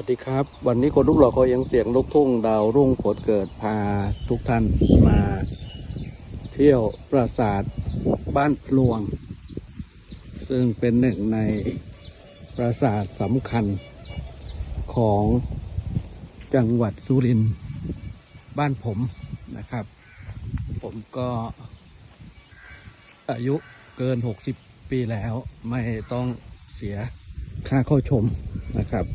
วัสดีครับ วันนี้คนลูกหล่อก็ยังเสียงลูกทุ่งดาวรุ่งผลเกิดพาทุกท่านมา เที่ยวปราสาทบ้านพลวง ซึ่งเป็นหนึ่งในปราสาทสำคัญของจังหวัดสุรินทร์บ้านผมนะครับ ผมก็อายุเกิน 60 ปีแล้วไม่ต้องเสียค่าเข้าชมนะครับ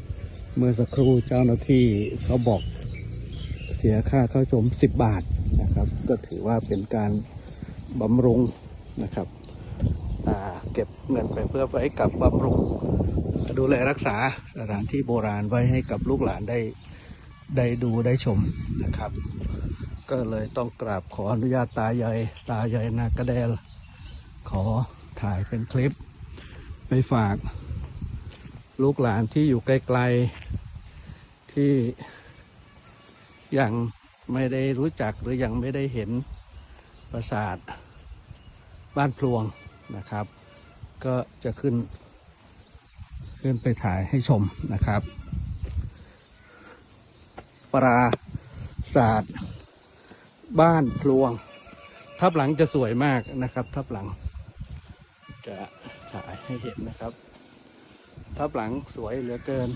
เมื่อสักครู่เจ้าหน้าที่เขาบอกเสียค่าเข้าชม 10 บาทนะครับ ก็ถือว่าเป็นการบำรุงนะครับเก็บเงินไปเพื่อไว้กับบำรุงดูแลรักษาสถานที่โบราณไว้ให้กับลูกหลานได้ได้ดูได้ชมนะครับ ก็เลยต้องกราบขออนุญาตตายายตายายนากระเดล ขอถ่ายเป็นคลิป ไปฝาก ลูกหลานที่อยู่ไกลๆ ที่ยังไม่ได้รู้จักหรือยังไม่ได้เห็นปราสาทบ้านพลวงนะครับ ก็จะขึ้น ขึ้นไปถ่ายให้ชมนะครับ ปราศาสตร์บ้านพลวง ทับหลังจะสวยมากนะครับ ทับหลังจะถ่ายให้เห็นนะครับ ทับหลังสวยเหลือเกิน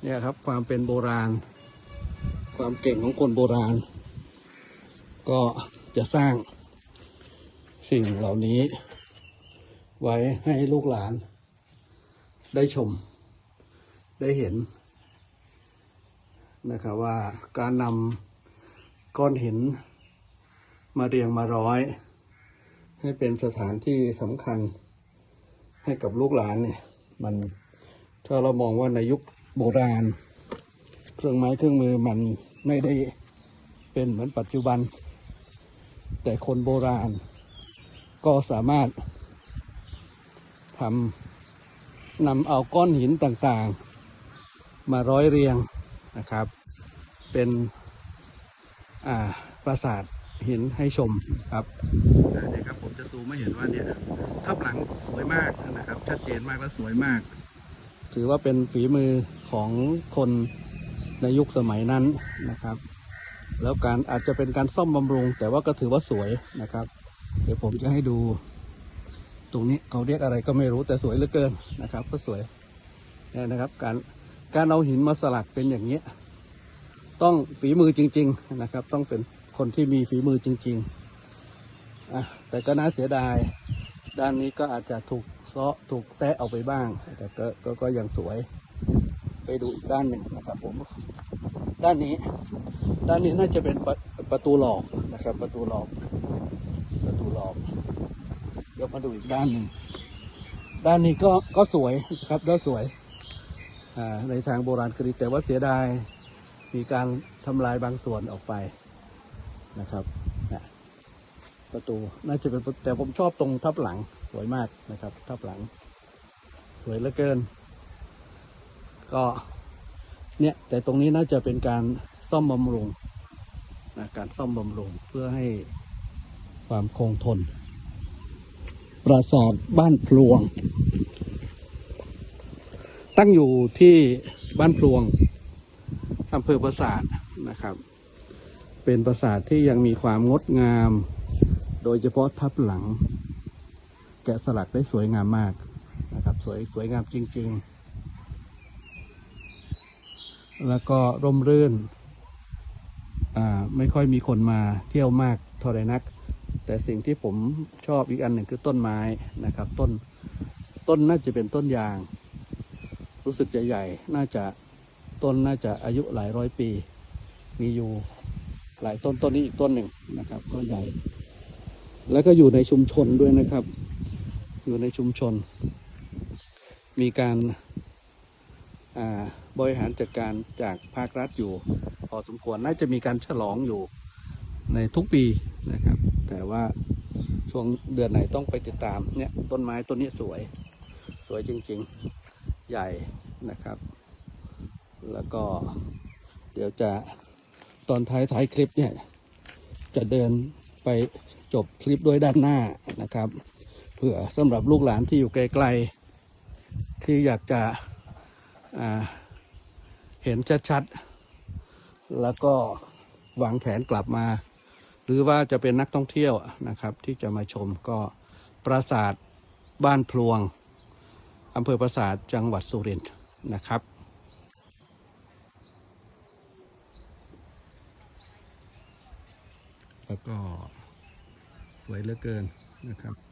เนี่ยครับความเป็นโบราณ ความเก่งของคนโบราณ ก็จะสร้างสิ่งเหล่านี้ ไว้ให้ลูกหลาน ได้ชม ได้เห็น นะครับว่าการนำก้อนหิน มาเรียงมาร้อย ให้เป็นสถานที่สำคัญ ให้กับลูกหลานเนี่ยมันถ้าเรามองว่าในยุคโบราณ เครื่องไม้เครื่องมือมันไม่ได้เป็นเหมือนปัจจุบัน แต่คนโบราณ ก็สามารถทำนำเอาก้อนหินต่างๆ มาร้อยเรียงนะครับ เป็นปราสาท หินให้ชมครับนี่ครับผมจะซูมไม่เห็นว่าเนี่ยทับหลังสวยมากนะครับ ชัดเจนมากและสวยมาก ถือว่าเป็นฝีมือของคนในยุคสมัยนั้นนะครับ แล้วการอาจจะเป็นการซ่อมบำรุง แต่ว่าก็ถือว่าสวยนะครับ เดี๋ยวผมจะให้ดู ตรงนี้เขาเรียกอะไรก็ไม่รู้แต่สวยเหลือเกินนะครับ ก็สวยเนี่ยนะครับ การการเอาหินมาสลักเป็นอย่างนี้ยต้องฝีมือจริง ๆ นะครับ ต้องเป็น คนที่มีฝีมือจริงๆอะแต่ก็น่าเสียดาย ด้านนี้ก็อาจจะถูกเซาะถูกแซะเอาไปบ้าง แต่ก็ก็ก็ยังสวย ไปดูอีกด้านหนึ่งนะครับผม ด้านนี้ ด้านนี้น่าจะเป็นประประตูหลอกนะครับ ประตูหลอก ประตูหลอกเดี๋ยวมาดูอีกด้านหนึ่งด้านนี้ก็ก็สวยครับก็สวยในทางโบราณคดีแต่ว่าเสียดายมีการทำลายบางส่วนออกไป นะครับนะประตูน่าจะเป็นแต่ผมชอบตรงทับหลังสวยมากนะครับ ทับหลัง สวยเหลือเกิน ก็เนี่ยแต่ตรงนี้น่าจะเป็นการซ่อมบำรุงนะการซ่อมบำรุงเพื่อให้ความคงทน ปราสาทบ้านพลวง ตั้งอยู่ที่บ้านพลวงอำเภอปราสาทนะครับ เป็นปราสาทที่ยังมีความงดงาม โดยเฉพาะทับหลัง แกะสลักได้สวยงามมากนะครับ สวยสวยงามจริง ๆ แล้วก็ร่มรื่น ไม่ค่อยมีคนมาเที่ยวมากเท่าไรนัก แต่สิ่งที่ผมชอบอีกอันหนึ่งคือต้นไม้นะครับ ต้นต้นน่าจะเป็นต้นยาง รู้สึกจะใหญ่ น่าจะต้นน่าจะอายุหลายร้อยปี มีอยู่ หลายต้นต้นนี้อีกต้นหนึ่งนะครับ ก็ใหญ่ แล้วก็อยู่ในชุมชนด้วยนะครับ อยู่ในชุมชน มีการาบริหารจัดการจากภาครัฐอยู่ พอสมควรน่าจะมีการฉลองอยู่ในทุกปีนะครับ แต่ว่าช่วงเดือนไหนต้องไปติดตามเนี่ยต้นไม้ต้นนี้สวย สวยจริงๆใหญ่นะครับ แล้วก็เดี๋ยวจะ ตอนท้ายท้ายคลิปเนี่ยจะเดินไปจบคลิปด้วยด้านหน้านะครับ เผื่อสำหรับลูกหลานที่อยู่ไกลๆ ที่อยากจะเห็นชัดๆ แล้วก็วางแผนกลับมา หรือว่าจะเป็นนักท่องเที่ยวนะครับ ที่จะมาชมก็ปราสาทบ้านพลวงอำเภอปราสาทจังหวัดสุรินทร์นะครับ แล้วก็สวยเหลือเกินนะครับ